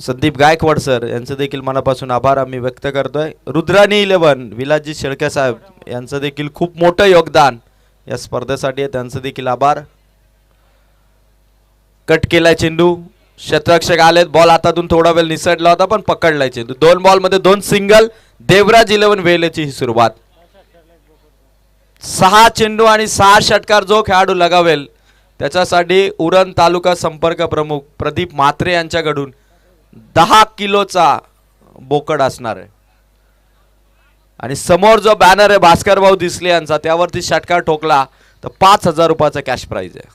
Sandeep Gaikwad sir यांचं देखील मनापासून आभार आम्ही व्यक्त करतोय. रुद्रानी इलेव्हन विलाजी शेळके साहेब यांचं देखील खूप मोठं योगदान या स्पर्धेसाठी आहे. त्यांचं देखील आभार. कट केलाय चेंडू. शतरक्षक आलेत. बॉल हातातून थोडा वेळ निसटला होता पण पकडलाय चेंडू. दोन बॉलमध्ये दोन सिंगल देवराज इलेव्हन वेलेची ही सुरुवात. सहा चेंडू आणि सहा षटकार जो खेळाडू लगावेल त्याच्यासाठी उरण तालुका संपर्क प्रमुख प्रदीप म्हात्रे यांच्याकडून दहा किलोचा बोकड असणार आहे. आणि समोर जो बॅनर आहे भास्कर भाऊ दिसले यांचा त्यावरती षटकार ठोकला तर पाच हजार रुपयाचा कॅश प्राइज आहे.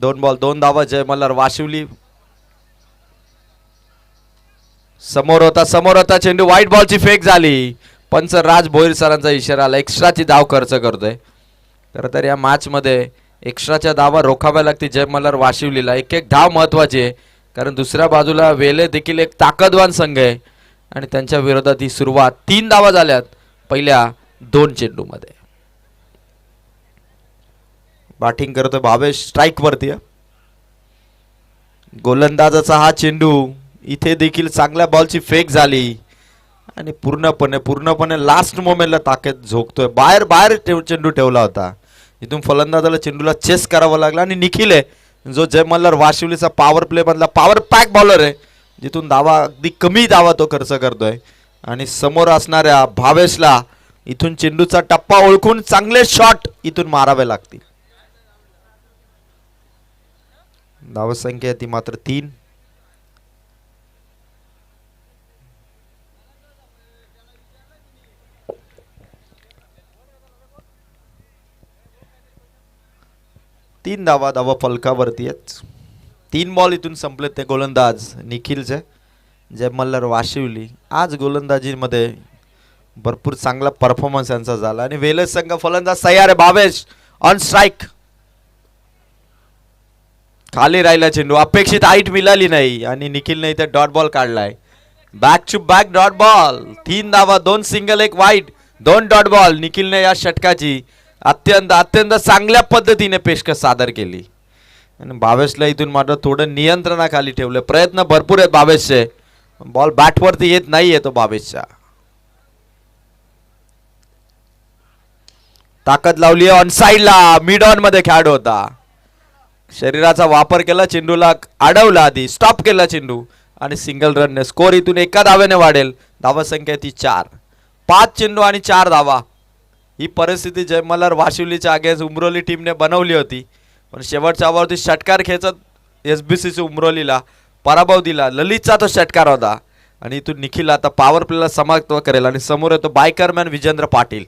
दोन बॉल दोन धावा जय मल्हार वाशिवली. समोर होता समोर होता चेंडू व्हाईट बॉलची फेक झाली. पंच राज भोईर सरांचा इशारा आला एक्स्ट्राची धाव खर्च करतोय. खरं तर या मॅच मध्ये एक्स्ट्राच्या धावा रोखाव्या लागते जय मल्हार वाशिवलीला. एक एक धाव महत्वाची आहे. कारण दुसऱ्या बाजूला वेले देखील एक ताकदवान संघ आहे. आणि त्यांच्या विरोधात ही सुरुवात तीन धावा झाल्यात पहिल्या दोन चेंडूमध्ये. बॅटिंग करतोय भावेश स्ट्राईक वरती गोलंदाजाचा हा चेंडू इथे देखील चांगल्या बॉलची फेक झाली. आणि पूर्णपणे पूर्णपणे लास्ट मोमेंटला ताकद झोकतोय. बाहेर बाहेर चेंडू ठेवला होता. इथून फलंदाजाला चेंडूला चेस करावा लागला आणि निखिल आहे. जो जय मल्हार वाशिवलीचा पॉवर प्ले मधला पॉवर पॅक बॉलर आहे जिथून धावा अगदी कमी धावा तो खर्च करतोय. आणि समोर असणाऱ्या भावेशला इथून चेंडूचा टप्पा ओळखून चांगले शॉट इथून मारावे लागतील. धावसंख्या ती मात्र तीन. तीन धावा धावा फलकावरती आहेत. तीन बॉल इथून संपले ते गोलंदाज निखिलचे जय मल्हार वाशिवली. आज गोलंदाजीमध्ये भरपूर चांगला परफॉर्मन्स यांचा झाला. आणि वेलस संघ फलंदाज तयार आहे भावेश. ऑन स्ट्राईक खाली राहिला चेंडू. अपेक्षित हाईट मिळाली नाही. आणि निखिलने इथे डॉट बॉल काढलाय. Back to back dot ball तीन धावा दोन सिंगल एक वाईट दोन डॉट बॉल निखिलने या षटकाची अत्यंत अत्यंत चांगल्या पद्धतीने पेशकश सादर केली. आणि भावेशला इथून मात्र थोडं नियंत्रणाखाली ठेवलं. प्रयत्न भरपूर आहेत भावेशचे. बॉल बॅटवरती येत नाहीये तो भावेशचा. ताकद लावली ऑन साईडला मिड ऑनमध्ये खेळाडू होता. शरीराचा वापर केला चेंडूला अडवला आधी. स्टॉप केला चेंडू. आणि सिंगल रनने स्कोर इथून एका धाव्याने वाढेल. धावा संख्या ती चार. पाच चेंडू आणि चार धावा. ही परिस्थिती जय मल्हार वाशिवलीच्या अगेन्स्ट उमरोली टीमने बनवली होती. पण शेवटच्या ओव्हरती षटकार खेचत एस बी सी उमरोलीला पराभव दिला. ललितचा तो षटकार होता. आणि इथून निखिल आता पॉवर प्लेला समाप्त करेल. आणि समोर येतो बायकरमॅन विजेंद्र पाटील.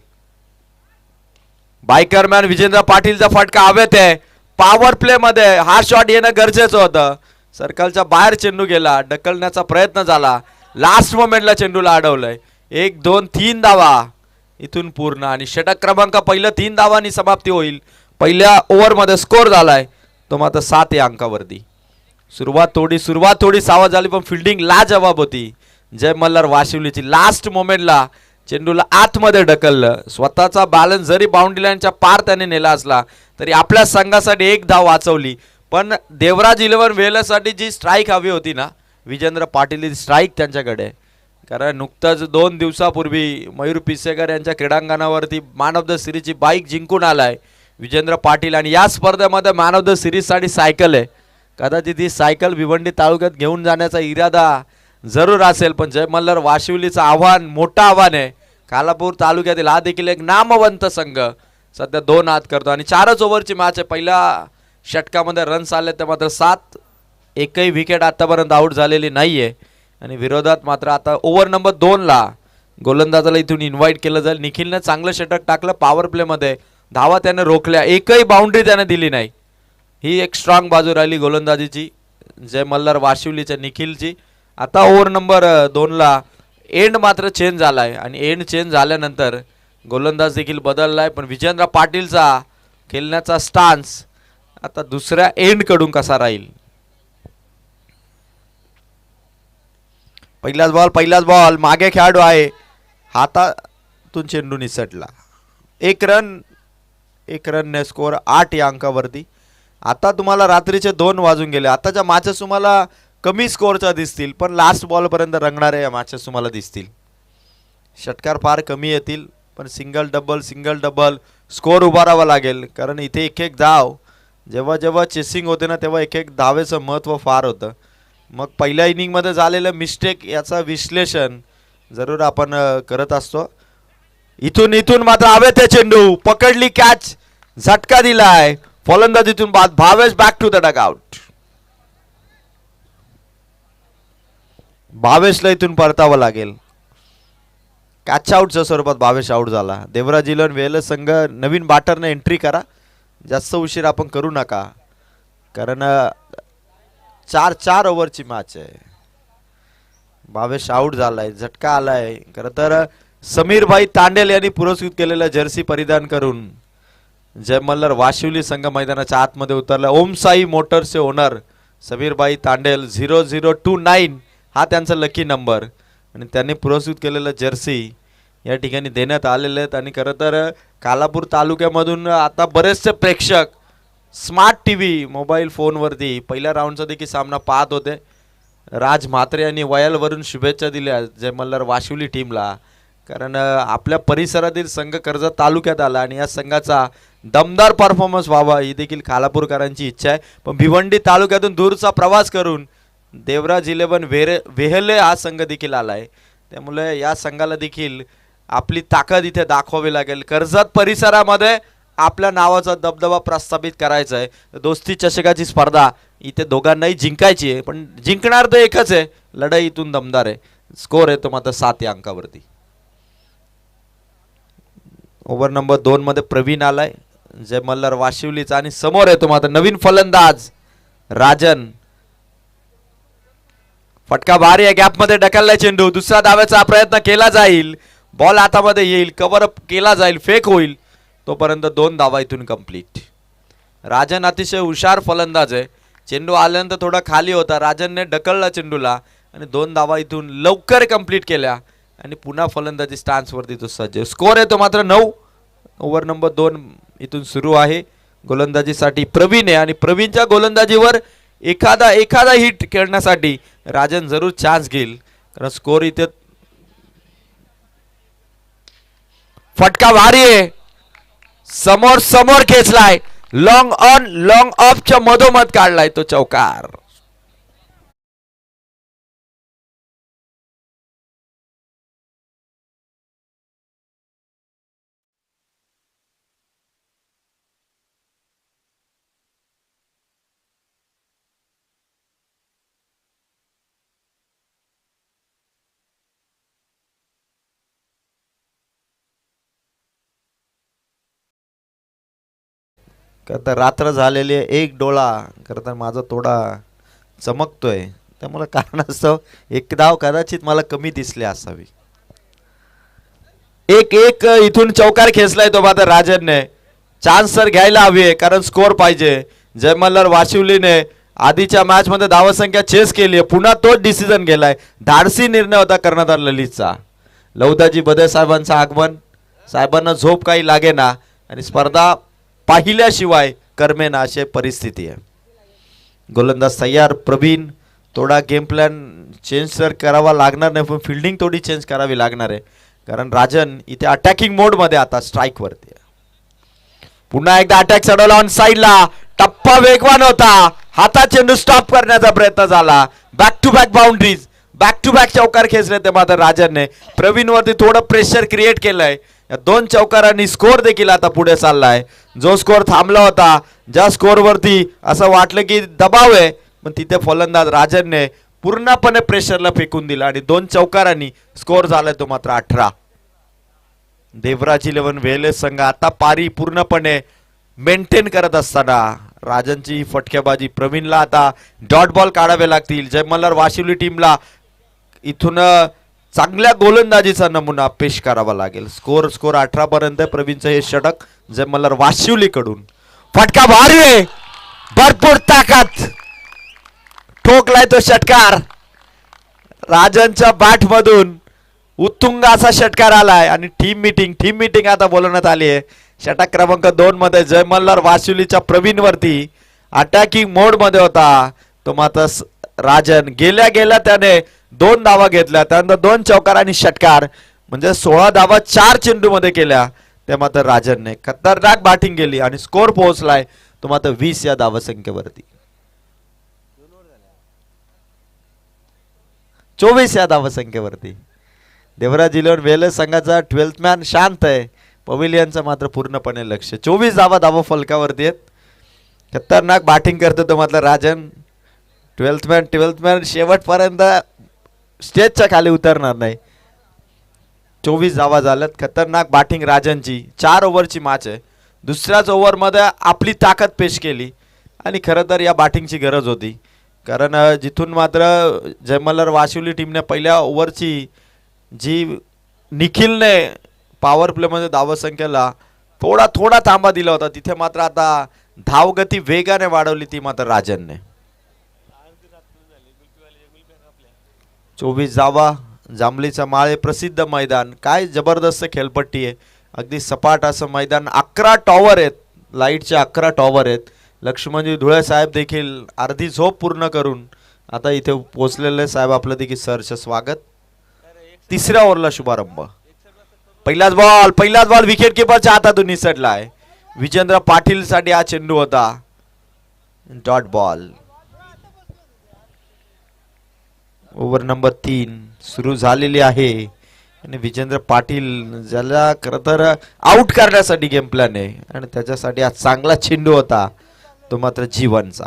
बायकरमॅन विजेंद्र पाटीलचा फटका हवेत आहे. पॉवर प्लेमध्ये हा शॉट येणं गरजेचं होतं. सर्कलच्या बाहेर चेंडू गेला. ढकलण्याचा प्रयत्न झाला. लास्ट मोमेंटला चेंडूला अडवलंय. एक दोन तीन धावा. इथून पूर्ण. आणि षटक क्रमांक पहिलं तीन धावांनी समाप्ती होईल. पहिल्या ओव्हरमध्ये स्कोर झालाय. तो मात्र सात या अंकावरती. सुरुवात थोडी सुरुवात थोडी सावध झाली पण फिल्डिंग लाजवाब होती. जय मल्हार वाशिवलीची लास्ट मोमेंटला चेंडूला आतमध्ये ढकललं. स्वतःचा बॅलन्स जरी बाउंड्री लाईनच्या पार त्याने नेला असला तरी आपल्या संघासाठी एक धाव वाचवली. पण देवराज इलेव्हन वेलसाठी जी स्ट्राईक हवी होती ना विजेंद्र पाटील स्ट्राईक त्यांच्याकडे. आहे. कारण नुकतंच दोन दिवसापूर्वी मयूर पिसेकर यांच्या क्रीडांगणावरती मॅन ऑफ द सिरीजची बाईक जिंकून आलाय. विजेंद्र पाटील आणि या स्पर्धेमध्ये मॅन ऑफ द सिरीजसाठी सायकल आहे. कदाचित ही सायकल भिवंडी तालुक्यात घेऊन जाण्याचा इरादा जरूर असेल पण जय मल्हार वाशिवलीचं आव्हान मोठं आव्हान आहे. कालापूर तालुक्यातील हा देखील एक नामवंत संघ. सध्या दोन हात करतो आणि चारच ओव्हरची मॅच आहे. पहिल्या षटकामध्ये रन्स आले तर मात्र सात एकही विकेट आतापर्यंत आऊट झालेली नाही आहे आणि विरोधात मात्र आता ओव्हर नंबर दोनला गोलंदाजाला इथून इन्व्हाइट केलं जाईल. निखिलनं चांगलं षटक टाकलं पॉवर प्लेमध्ये धावा त्याने रोखल्या. एकही बाउंड्री त्याने दिली नाही. ही एक स्ट्रॉंग बाजू राहिली गोलंदाजीची जय मल्हार वाशिवलीच्या निखिलची. आता ओव्हर नंबर दोनला एंड मात्र चेंज झाला आहे आणि एंड चेंज झाल्यानंतर गोलंदाज देखील बदलला आहे पण विजेंद्र पाटीलचा खेळण्याचा स्टान्स आता दुसऱ्या एंडकडून कसा राहील? पहिलाच बॉल पहिलाच बॉल मागे खेळाडू आहे. हातातून चेंडू निसटला. एक रन एक रनने स्कोर आठ या अंकावरती. आता तुम्हाला रात्रीचे दोन वाजून गेले. आताच्या मॅचेस तुम्हाला कमी स्कोअरचा दिसतील पण लास्ट बॉलपर्यंत रंगणारे या मॅचेस तुम्हाला दिसतील. षटकार फार कमी येतील पण single double single double score उभारावा लागेल. कारण इथे एक एक धाव जेव्हा जेव्हा चेसिंग होते ना तेव्हा एक एक धावेचं महत्त्व फार होतं. मग पहिल्या इनिंगमध्ये झालेलं मिस्टेक याचं विश्लेषण जरूर आपण करत असतो. इथून इथून मात्र हवे ते चेंडू पकडली कॅच झटका दिलाय. फलंदाजीतून बाद Bhavesh back to the dugout भावेशला इथून परतावं लागेल. कॅच आउटच्या स्वरूपात भावेश आउट झाला. देवराज इलन वेल संघ नवीन बॅटरने एंट्री करा. जास्त उशीर आपण करू नका. कारण चार चार ओव्हरची मॅच आहे. भावेश आउट झालाय झटका आलाय. खरं तर समीरभाई तांडेल यांनी पुरस्कृत केलेलं जर्सी परिधान करून जयमल्लर वाशिवली संघ मैदानाच्या आतमध्ये उतरला. Omsai मोटर्सचे owner Samirbai Tandel zero zero two nine हा त्यांचा लकी नंबर आणि त्यांनी पुरस्कृत केलेलं जर्सी या ठिकाणी देण्यात आलेले आहेत. आणि खरं तर कालापूर तालुक्यामधून आता बरेचसे प्रेक्षक स्मार्ट टी व्ही मोबाईल फोनवरती पहिल्या राऊंडचा देखील सामना पाहत होते. राज म्हात्रे यांनी वयालवरून शुभेच्छा दिल्या जय मल्हार वाशिवली टीमला कारण आपल्या परिसरातील संघ कर्जत तालुक्यात आला आणि या संघाचा दमदार परफॉर्मन्स व्हावा ही देखील खालापूरकरांची इच्छा आहे. पण भिवंडी तालुक्यातून दूरचा प्रवास करून देवराज इलेवन वेरे वेहले हा संघ देखील आला आहे त्यामुळे या संघाला देखील आपली ताकद इथे दाखवावी लागेल. कर्जत परिसरामध्ये आपल्या नावाचा दबदबा प्रस्थापित करायचा आहे दोस्ती चषकाची स्पर्धा इथे दोघांनाही जिंकायची आहे पण जिंकणार तर एकच आहे लढाई इथून दमदार आहे. स्कोर आहे तो मात्र सात या अंकावरती. ओव्हर नंबर दोन मध्ये प्रवीण आलाय जय मल्हार वाशिवलीचा आणि समोर येतो मात्र नवीन फलंदाज राजन. फटका भारी आहे गॅपमध्ये ढकलला चेंडू. दुसरा दाव्याचा प्रयत्न केला जाईल. बॉल हातामध्ये येईल कव्हरअप केला जाईल फेक होईल. तोपर्यंत दोन धावा इथून कंप्लीट राजन अतिशय हुशार फलंदाज आहे. चेंडू आल्यानंतर थोडा खाली होता. राजनने ढकलला चेंडूला आणि दोन धावा इथून लवकर कंप्लीट केल्या. आणि पुन्हा फलंदाजी स्टान्सवरती तो सज्ज स्कोर आहे तो मात्र नऊ. ओव्हर नंबर दोन इथून सुरू आहे. गोलंदाजीसाठी प्रवीण आहे. आणि प्रवीणच्या गोलंदाजीवर एखादा एखादा हिट खेळण्यासाठी राजन जरूर चान्स घेईल. कारण स्कोर इथे फटका भारी आहे. समोर समोर खेचलाय. लॉंग ऑन लॉंग ऑफच्या मधोमध काढलाय तो चौकार. करता तर रात्र झालेली आहे एक डोळा खरं तर माझा थोडा चमकतोय. त्यामुळे कारणास्तव एक धाव कदाचित मला कमी दिसली असावी. एक एक इथून चौकार खेचलाय तो मात्र राजनने. चान्स तर घ्यायला हवी आहे कारण स्कोअर पाहिजे. जयमल्लर वाशिवलीने आधीच्या मॅच मध्ये धावसंख्या चेस केली आहे. पुन्हा तोच डिसिजन गेलाय. धाडसी निर्णय होता कर्णधार ललितचा. लौदाजी बदे साहेबांचं आगमन. साहेबांना झोप काही लागेना. आणि स्पर्धा पाहिल्याशिवाय कर्मेना अशी परिस्थिती आहे. गोलंदाज तयार प्रवीण थोडा गेम प्लॅन चेंज तर करावा लागणार नाही पण फिल्डिंग थोडी चेंज करावी लागणार आहे. कारण राजन इथे अटॅकिंग मोडमध्ये आता स्ट्राईकवरती आहे. पुन्हा एकदा अटॅक चढवला ऑन साईडला टप्पा वेगवान होता. हाता चेंडू स्टॉप करण्याचा प्रयत्न झाला. Back to back boundaries back to back चौकार खेचले ते मात्र राजनने. प्रवीणवरती थोडं प्रेशर क्रिएट केलंय. या दोन चौकारांनी स्कोर देखील आता पुढे चाललाय. जो स्कोर थांबला होता ज्या स्कोअरवरती असं वाटलं की दबाव आहे पण तिथे फलंदाज राजनने पूर्णपणे प्रेशरला फेकून दिला आणि दोन चौकारांनी स्कोर झालाय तो मात्र अठरा. देवराज इलेव्हन वेलेस संघ आता पारी पूर्णपणे मेंटेन करत असताना राजनची फटकेबाजी. प्रवीणला आता डॉट बॉल काढावे लागतील. जय मल्हार वाशिवली टीमला इथून चांगल्या गोलंदाजीचा नमुना पेश करावा लागेल. स्कोर स्कोर अठरा पर्यंत प्रवीणचं हे षटक जे मला वाशिवली कडून फटका भारी आहे. भरपूर ताकद. ठोकलाय तो षटकार. राजनच्या बॅट मधून उत्तुंग असा षटकार आलाय आणि टीम मीटिंग टीम मीटिंग आता बोलवण्यात आली आहे. षटक क्रमांक दोन मध्ये जय मल्हार वाशिवलीच्या प्रवीण वरती अटॅकिंग मोडमध्ये होता. तो मात्र राजन गेल्या गेल्या त्याने दोन धावा घेतल्या त्यानंतर दोन चौकार आणि षटकार म्हणजे सोळा धावा चार चेंडू मध्ये केल्या. ते मात्र राजनने. खतरनाक बॅटिंग केली आणि स्कोर पोहोचलाय. तो मात्र वीस या धावसंख्येवरती चोवीस या धावसंख्येवरती देवराज इलेवन वेलस संघाचा ट्वेल्थ मॅन शांत आहे. पवेलियनचं मात्र पूर्णपणे लक्ष. चोवीस धावा धावा फलकावरती आहेत. खतरनाक बॅटिंग करतो तो मात्र Rajan. Twelfth man twelfth man शेवटपर्यंत स्टेजच्या खाली उतरणार नाही. चोवीस धावा झाल्यात. खतरनाक बॅटिंग राजनची. चार ओव्हरची मॅच आहे. दुसऱ्याच ओव्हरमध्ये आपली ताकद पेश केली. आणि खरं तर या बॅटिंगची गरज होती. कारण जिथून मात्र जयमल्लर वाशिवली टीमने पहिल्या ओव्हरची जी निखिलने पॉवर प्लेमध्ये धावसंख्येला थोडा थोडा थांबा दिला होता. तिथे मात्र आता धावगती वेगाने वाढवली ती मात्र राजनने. चोवीस जावा जांभलीचा माळे प्रसिद्ध मैदान. काय जबरदस्त खेळपट्टी आहे. अगदी सपाट असं मैदान. अकरा टॉवर आहेत. लाईटचे अकरा टॉवर आहेत. लक्ष्मणजी धुळे साहेब देखील अर्धी झोप पूर्ण करून आता इथे पोचलेले साहेब आपलं देखील सरचं स्वागत. तिसऱ्या ओव्हरला शुभारंभ. पहिलाच बॉल पहिलाच बॉल विकेट किपरच्या हातातून निसटला आहे विजेंद्र पाटीलसाठी हा चेंडू होता. डॉट बॉल ओव्हर नंबर तीन सुरू झालेली आहे. आणि विजेंद्र पाटील ज्याला खरं तर आउट करण्यासाठी गेम प्लॅन आहे. आणि त्याच्यासाठी आज चांगला चेंडू होता. तो मात्र जीवनचा.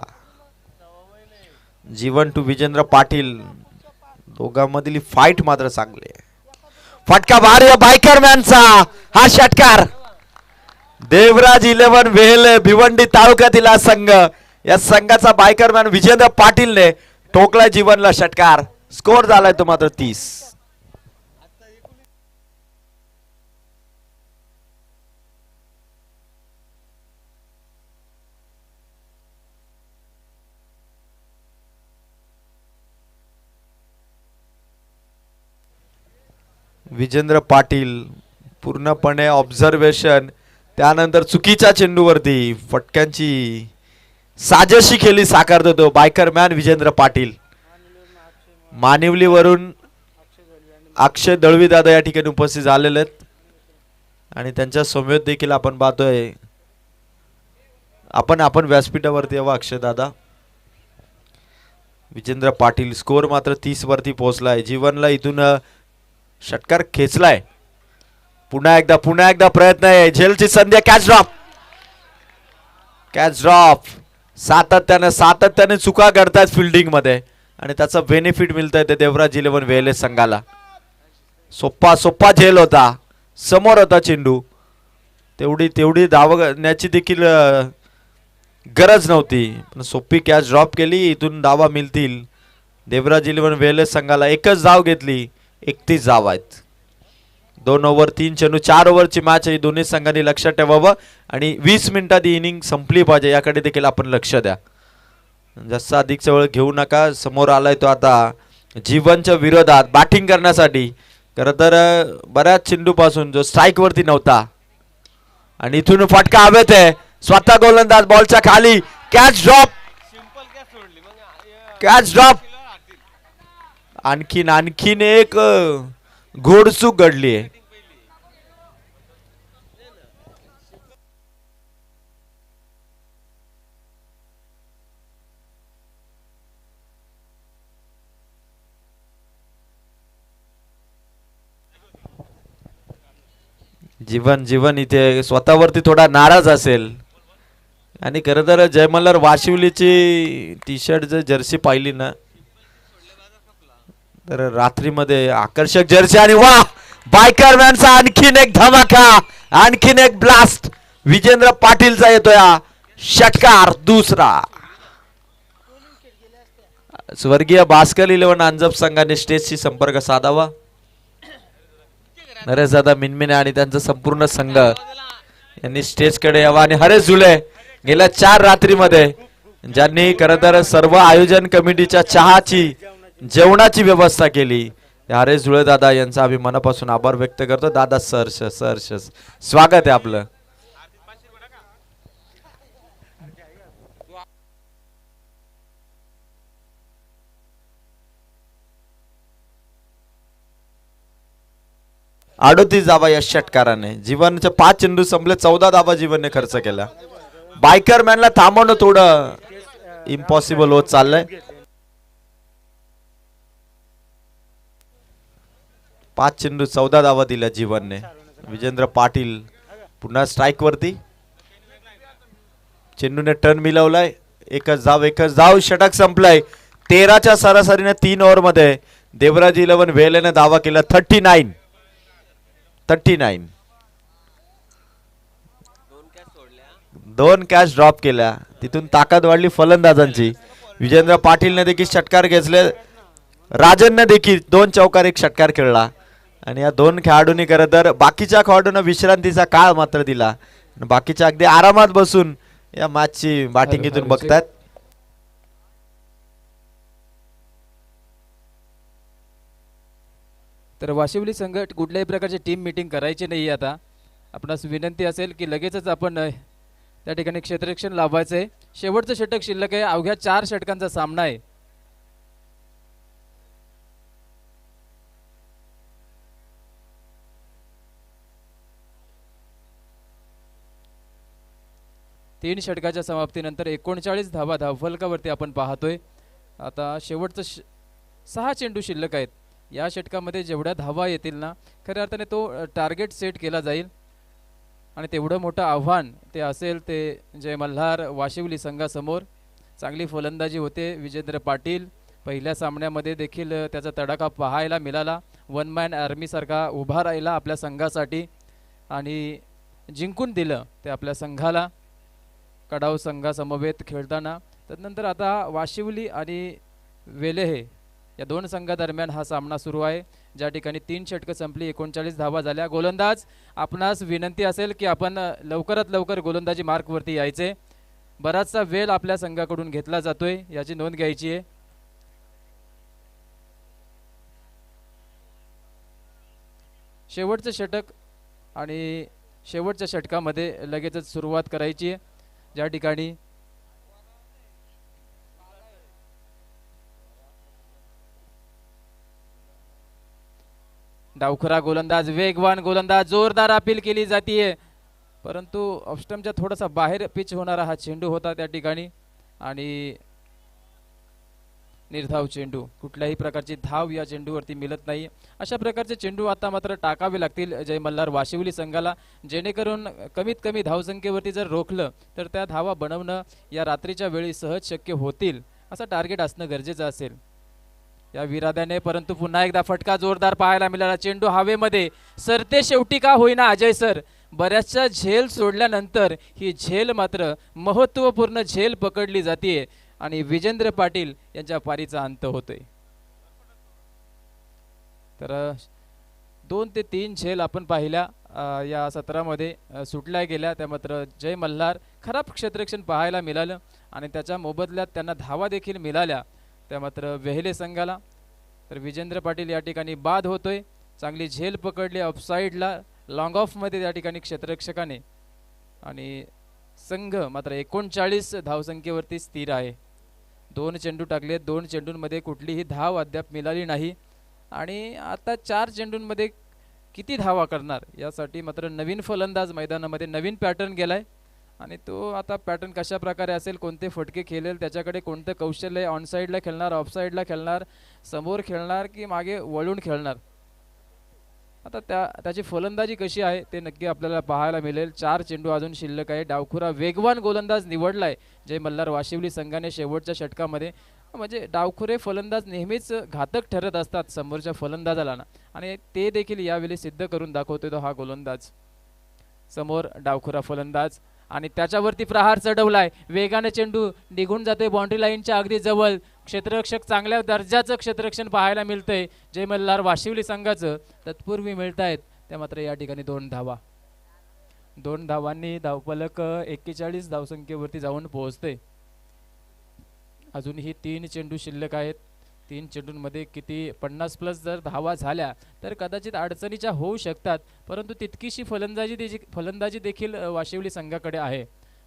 जीवन टू विजेंद्र पाटील. दोघांमधील फाईट मात्र चांगली आहे. फटका भारी बायकर मॅनचा हा षटकार. देवराज इलेव्हन वेल भिवंडी तालुक्यातील हा संघ. या संघाचा बायकर मॅन विजेंद्र पाटीलने टोकला जीवनला षटकार. स्कोर झालाय तो मात्र तीस. विजेंद्र पाटील पूर्णपणे ऑब्झर्वेशन त्यानंतर चुकीच्या चेंडूवरती फटक्यांची साजशी खेळी साकारतो तो बायकर मॅन विजेंद्र पाटील. मानिवलीवरून अक्षय दळवी दादा या ठिकाणी उपस्थित झालेले आहेत. आणि त्यांच्या समवेत देखील आपण पाहतोय. आपण आपण व्यासपीठावरती यावं अक्षय दादा. विजेंद्र पाटील स्कोर मात्र तीस वरती पोहोचलाय. जीवनला इथून षटकार खेचलाय. पुन्हा एकदा पुन्हा एकदा प्रयत्न आहे. झेलची संधी कॅच ड्रॉप कॅच ड्रॉप सातत्याने सातत्याने चुका करतायत फिल्डिंगमध्ये. आणि त्याचं बेनिफिट मिळतंय ते देवराज इलेव्हन वेले संघाला. सोप्पा सोप्पा झेल होता. समोर होता चेंडू. तेवढी तेवढी धावण्याची देखील गरज नव्हती. पण सोपी कॅच ड्रॉप केली इथून धावा मिळतील. देवराज इलेव्हन वेले संघाला एकच धाव घेतली एकतीस धाव आहेत. दोन ओव्हर तीन चेंडू चार ओव्हरची मॅच आहे. दोन्ही संघांनी लक्षात ठेवावं. आणि वीस मिनिटात ही इनिंग संपली पाहिजे याकडे देखील आपण लक्ष द्या. जास्त अधिक वेळ घेऊ नका समोर आलाय तो आता जीवनच्या विरोधात बॅटिंग करण्यासाठी. खरं तर बऱ्याच चेंडूपासून जो स्ट्राईकवरती नव्हता. आणि इथून फटका हवेत आहे. स्वतः गोलंदाज बॉलच्या खाली. कॅच ड्रॉप कॅच ड्रॉप आणखीन आणखीन एक घोडसूक घडली आहे जीवन जीवन इथे स्वतःवरती थोडा नाराज असेल. आणि खरं तर जयमल्लर वाशिवलीची टी शर्ट जर जर्सी पाहिली ना तर रात्रीमध्ये आकर्षक जर्सी आणि वा! बायकर मॅनचा आणखीन एक धमाका आणखीन एक ब्लास्ट विजेंद्र पाटीलचा येतोय षटकार दुसरा. स्वर्गीय भास्कर इलेव्हन अंजप संघाने स्टेजशी संपर्क साधावा. नरेश दादा मिनमिने आणि त्यांचा संपूर्ण संघ. यांनी स्टेजकडे यावा आणि हरेश झुले गेल्या चार रात्रीमध्ये ज्यांनी खरं तर सर्व आयोजन कमिटीच्या चहाची जेवणाची व्यवस्था केली. हरेश झुळे दादा यांचा आम्ही मनापासून आभार व्यक्त करतो. दादा सरस सरस स्वागत आहे आपलं. अडोतीस धावा यश षटकाराने. जीवनचे पाच चेंडू संपले चौदा धावा जीवनने खर्च केला. बायकर मॅनला थांबवणं थोडं इम्पॉसिबल होत चाललंय. पाच चेंडू चौदा धावा दिल्या जीवनने. विजेंद्र पाटील पुन्हा स्ट्राईक वरती चेंडूने टर्न मिळवलाय. एकच धाव एकच धाव षटक संपलाय. तेराच्या सरासरीने तीन ओव्हरमध्ये देवराज इलेव्हन वेलेने दावा केला थर्टी नाईन थर्टी नाईन. दोन कॅच ड्रॉप केल्या. तिथून ताकद वाढली फलंदाजांची. विजेंद्र पाटीलने देखील षटकार घेतले. राजनने देखील दोन चौकार एक षटकार खेळला. आणि या दोन खेळाडूंनी खरं तर बाकीच्या खेळाडूंना विश्रांतीचा काळ मात्र दिला. आणि बाकीच्या अगदी आरामात बसून या मॅचची बॅटिंग इथून तर वाशिवली संघ कुठल्याही प्रकारची टीम मिटिंग करायची नाही आता. आपणास विनंती असेल की लगेचच आपण त्या ठिकाणी क्षेत्ररक्षण लावायचं आहे शेवटचं षटक शिल्लक आहे. अवघ्या चार षटकांचा सामना आहे. तीन षटकाच्या समाप्तीनंतर एकोणचाळीस धावा धावफलकावरती आपण पाहतोय. आता शेवटचं श सहा चेंडू शिल्लक आहेत. या षटकामध्ये जेवढ्या धावा येतील ना खऱ्या अर्थाने तो टार्गेट सेट केला जाईल. आणि तेवढं मोठं आव्हान ते असेल ते जय मल्हार वाशिवली संघासमोर. चांगली फलंदाजी होते विजेंद्र पाटील. पहिल्या सामन्यामध्ये देखील त्याचा तडाखा पाहायला मिळाला. वन मॅन आर्मीसारखा उभा राहिला आपल्या संघासाठी. आणि जिंकून दिलं ते आपल्या संघाला. कडाव संघासमवेत खेळताना. त्यानंतर आता वाशिवली आणि वेलेहे या दोन संघादरम्यान हा सामना सुरू आहे. ज्या ठिकाणी तीन षटकं संपली एकोणचाळीस धावा झाल्या. गोलंदाज आपणास विनंती असेल की आपण लवकरात लवकर गोलंदाजी मार्कवरती यायचे. बराचसा वेळ आपल्या संघाकडून घेतला जातोय याची नोंद घ्यायची आहे. शेवटचं षटक आणि शेवटच्या षटकामध्ये लगेचच सुरुवात करायची आहे. ज्या ठिकाणी डावखुरा गोलंदाज वेगवान गोलंदाज जोरदार अपील केली जातीये. परंतु ऑप्स्टमच्या थोडासा बाहेर पिच होणारा हा चेंडू होता त्या ठिकाणी. आणि निर्धाव चेंडू कुठल्याही प्रकारची धाव या चेंडूवरती मिळत नाही अशा प्रकारचे चेंडू आता मात्र टाकावे लागतील जय मल्हार वाशिवली संघाला. जेणेकरून कमीत कमी धावसंख्येवरती जर रोखलं तर त्या धावा बनवणं या रात्रीच्या वेळी सहज शक्य होतील. असं टार्गेट असणं गरजेचं असेल. या विराद्याने परंतु पुन्हा एकदा फटका जोरदार पाहायला मिळाला. चेंडू हवेमध्ये सरते शेवटी का होईना अजय सर? बऱ्याचशा झेल सोडल्यानंतर ही झेल मात्र महत्त्वपूर्ण झेल पकडली जाते आणि विजेंद्र पाटील यांच्या पारीचा अंत होतोय. तर दोन ते तीन झेल आपण पाहिल्या या सत्रामध्ये सुटल्या गेल्या. त्या मात्र जय मल्हार खराब क्षेत्ररक्षण पाहायला मिळालं आणि त्याच्या मोबदल्यात त्यांना धावा देखील मिळाल्या. त्या मात्र वेहले संघाला. तर विजेंद्र पाटील या ठिकाणी बाद होतोय. चांगली झेल पकडली ऑफसाईडला लॉंग ऑफमध्ये त्या ठिकाणी क्षेत्ररक्षकाने. आणि संघ मात्र एकोणचाळीस धावसंख्येवरती स्थिर आहे. दोन चेंडू टाकले. दोन चेंडूंमध्ये कुठलीही धाव अद्याप मिळाली नाही. आणि आता चार चेंडूंमध्ये किती धावा करणार? यासाठी मात्र नवीन फलंदाज मैदानामध्ये नवीन पॅटर्न गेलाय. आणि तो आता पॅटर्न कशा प्रकारे असेल कोणते फटके खेळेल त्याच्याकडे कोणतं कौशल्य ऑन साईडला खेळणार ऑफ साईडला खेळणार समोर खेळणार की मागे वळून खेळणार? आता त्या त्याची फलंदाजी कशी आहे ते नक्की आपल्याला पाहायला मिळेल. चार चेंडू अजून शिल्लक आहे. डावखुरा वेगवान गोलंदाज निवडलाय जय मल्हार वाशिवली संघाने शेवटच्या षटकामध्ये. म्हणजे डावखुरे फलंदाज नेहमीच घातक ठरत असतात समोरच्या फलंदाजाला. ना आणि ते देखील यावेळी सिद्ध करून दाखवतो तो हा गोलंदाज. समोर डावखुरा फलंदाज. आणि त्याच्यावरती प्रहार चढवलाय. वेगाने चेंडू निघून जाते बाउंड्री लाईनच्या अगदी जवळ. क्षेत्ररक्षक चांगल्या दर्जाचं क्षेत्ररक्षण पाहायला मिळतंय. जे मल्हार वाशिवली संघाचं. तत्पूर्वी मिळत आहेत त्या मात्र या ठिकाणी दोन धावा. दोन धावांनी धावपलक एक्केचाळीस धावसंख्येवरती जाऊन पोहोचते अजूनही तीन चेंडू शिल्लक आहेत. तीन चेंडूंमध्ये किती पन्नास प्लस जर धावा झाल्या तर कदाचित अडचणीच्या होऊ शकतात. परंतु तितकीशी फलंदाजी देखील फलंदाजी देखील वाशिवली संघाकडे आहे.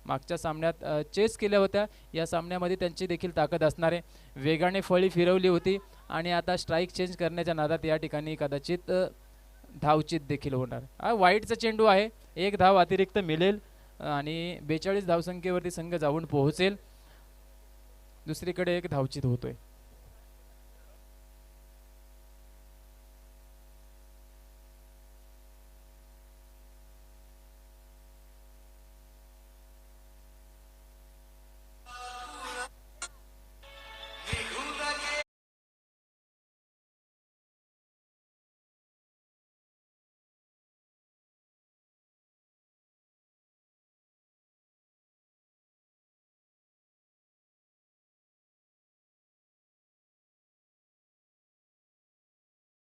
मागच्या सामन्यात चेस केल्या होत्या. या सामन्यामध्ये त्यांची देखील ताकद असणारे वेगाने फळी फिरवली होती. आणि आता स्ट्राईक चेंज करण्याच्या नादात या ठिकाणी कदाचित धावचित देखील होणार. हा वाईटचा चेंडू आहे. एक धाव अतिरिक्त मिळेल आणि बेचाळीस धावसंख्येवरती संघ जाऊन पोहोचेल. दुसरीकडे एक धावचित होतोय.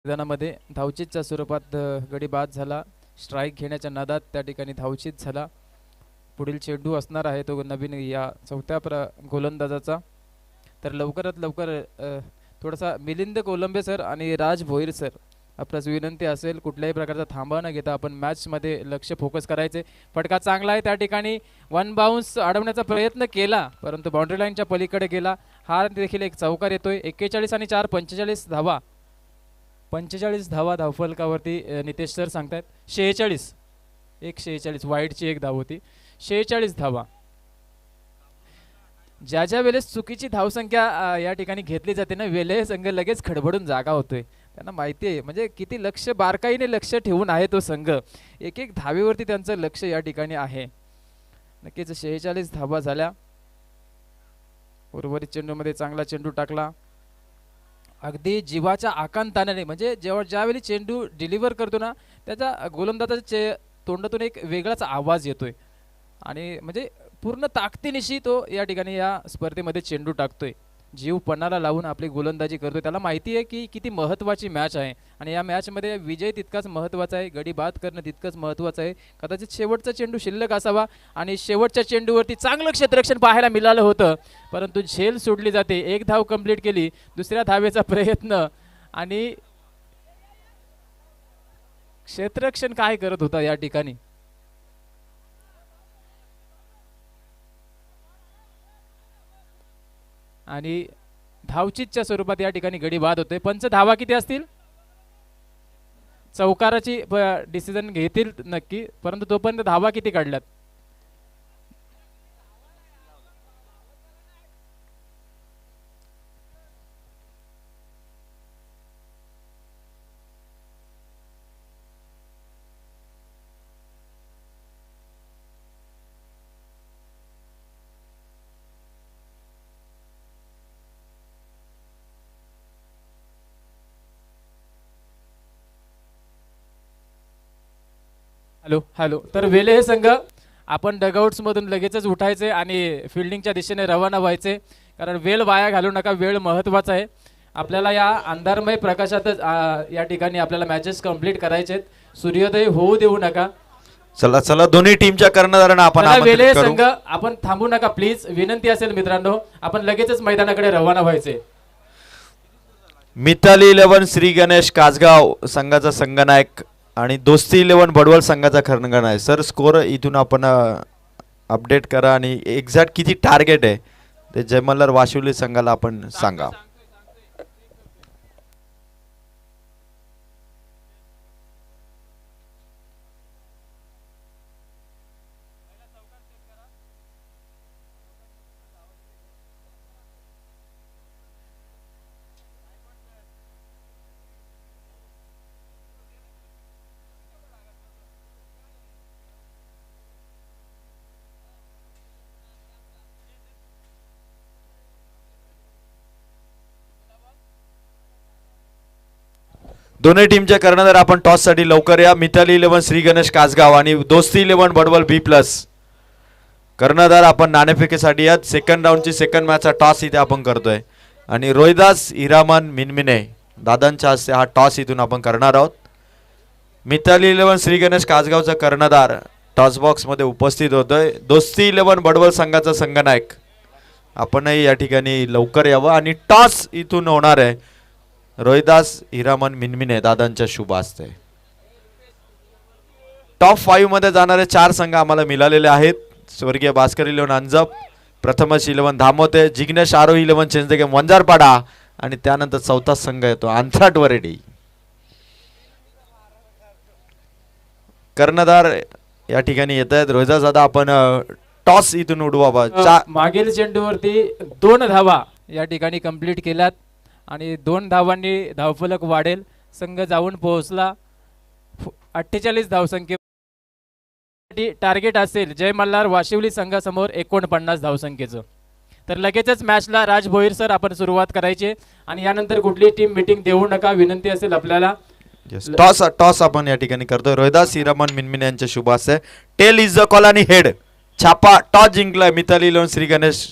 मैदानामध्ये धावचीतच्या स्वरूपात गडी बाद झाला. स्ट्राईक घेण्याच्या नादात त्या ठिकाणी धावचीत झाला. पुढील चेंडू असणार आहे तो नवीन या चौथ्या प्र गोलंदाजाचा. तर लवकरात लवकर थोडासा मिलिंद कोलंबे सर आणि राज भोईर सर आपल्यास विनंती असेल कुठल्याही प्रकारचा थांबा न घेता आपण मॅचमध्ये लक्ष फोकस करायचे. फटका चांगला आहे त्या ठिकाणी. वन बाउन्स अडवण्याचा प्रयत्न केला परंतु बाउंड्री लाईनच्या पलीकडे गेला. हा देखील एक चौकार येतोय. एक्केचाळीस आणि चार पंचेचाळीस धावा. पंचेचाळीस धावा धावफलकावरती नितेश सर सांगतायत. शेहेचाळीस. एक शेहेचाळीस वाईटची एक धाव होती. शेहेचाळीस धावा. ज्या ज्या वेळेस चुकीची धावसंख्या या ठिकाणी घेतली जाते ना वेळे संघ लगेच खडबडून जागा होतोय. त्यांना माहिती आहे. म्हणजे किती लक्ष बारकाईने लक्ष ठेवून आहे तो संघ. एक एक धावेवरती त्यांचं लक्ष या ठिकाणी आहे. नक्कीच शेहेचाळीस धावा झाल्या. उर्वरित चेंडूमध्ये चांगला चेंडू टाकला. अगदी जीवाच्या आकांतानाने म्हणजे जेव्हा ज्यावेळी चेंडू डिलिव्हर करतो ना त्याचा गोलंदाजाच्या चे तोंडातून एक वेगळाच आवाज येतोय. आणि म्हणजे पूर्ण ताकदीनिशी तो या ठिकाणी या स्पर्धेमध्ये चेंडू टाकतोय. जीव पणाला लावून आपली गोलंदाजी करतोय. त्याला माहिती आहे की किती महत्त्वाची मॅच आहे. आणि या मॅचमध्ये विजय तितकाच महत्त्वाचा आहे गडी बाद करणं तितकंच महत्त्वाचं आहे. कदाचित शेवटचा चेंडू शिल्लक असावा आणि शेवटच्या चेंडूवरती चांगलं क्षेत्ररक्षण पाहायला मिळालं होतं. परंतु झेल सोडली जाते. एक धाव कंप्लीट केली दुसऱ्या धावेचा प्रयत्न आणि क्षेत्ररक्षण काय करत होता या ठिकाणी? आणि धावचीतच्या स्वरूपात या ठिकाणी गडी बाद होते पंच धावा किती असतील? चौकाराची डिसिजन घेतील नक्की परंतु तोपर्यंत धावा किती काढल्यात? Hello hello. तर वेले हे संघ आपण डगआउट्स मधून लगेचच उठायचे आणि फिल्डिंगच्या दिशेने रवाना व्हायचे. कारण वेळ वाया घालू नका वेळ महत्त्वाचा आहे. आपल्याला या अंधारमय प्रकाशातच या ठिकाणी आपल्याला मॅचेस कंप्लीट करायचे सूर्योदय होऊ देऊ नका. चला चला दोन्ही टीमच्या कर्णधारांना आपण वेले. संघ आपण थांबू नका प्लीज विनंती असेल मित्रांनो आपण लगेचच मैदानाकडे रवाना व्हायचे. मिताली इलेव्हन श्री गणेश कासगाव संघाचा संघनायक आणि दोस्ती इलेव्हन बडवल संघाचा खरणगण आहे. सर स्कोर इथून आपण अपडेट करा आणि एक्झॅक्ट किती टार्गेट आहे ते जयमल्लार वाशिवली संघाला आपण सांगा. दोन्ही टीमच्या कर्णधार आपण टॉससाठी लवकर या. मिताली इलेव्हन श्री गणेश कासगाव आणि दोस्ती इलेव्हन बडबल बी प्लस. कर्णधार आपण नाणेफेकीसाठी यात सेकंड राऊंडची सेकंड मॅचचा टॉस इथे आपण करतोय. आणि रोहिदास हिरामन मिनमिने दादांच्या हस्ते हा टॉस इथून आपण करणार आहोत. मिताली इलेव्हन श्री गणेश कासगावचा कर्णधार टॉस बॉक्समध्ये उपस्थित होतोय. दोस्ती इलेव्हन बडबल संघाचा संघनायक. आपणही या ठिकाणी लवकर यावं. आणि टॉस इथून होणार आहे. रोहिदास हिरामन मिनमिने दादांच्या शुभ हस्ते. टॉप फाईव्हमध्ये जाणारे चार संघ आम्हाला मिळालेले आहेत. स्वर्गीय भास्कर इलेव्हन अंजप प्रथमच eleven Dhamote Jignesh Arohi eleven change game Wanjarpada आणि त्यानंतर चौथा संघ येतो अंथराट वरेडी. कर्णधार या ठिकाणी येत आहेत. रोहिदास दादा आपण टॉस इथून उडू बाबा चा मागील चेंडूवरती दोन धावा या ठिकाणी कंप्लीट केल्यात. आणि दोन धावांनी धावफलक वाढेल. संघ जाऊन पोहोचला. अठ्ठेचाळीस धावसंख्ये. टार्गेट असेल जय मल्हार वाशिवली संघासमोर एकोणपन्नास धावसंख्येचं. तर लगेचच मॅचला राज भोईर सर आपण सुरुवात करायची आणि यानंतर कुठली टीम मिटिंग देऊ नका विनंती असेल आपल्याला. टॉस टॉस आपण या ठिकाणी करतो. रोहिदास हिरामन मिनमिन यांच्या शुभास आहे टेल इज द कॉल आणि हेड छापा टॉस जिंकलाय मिताली लोन श्री गणेश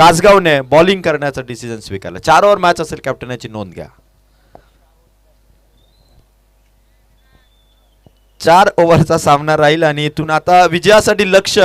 कासगावने बॉलिंग करण्याचा डिसिजन स्वीकारला. चार ओव्हर मॅच असेल कॅप्टन याची नोंद घ्या. चार ओव्हरचा सामना राहील आणि इथून आता विजयासाठी लक्ष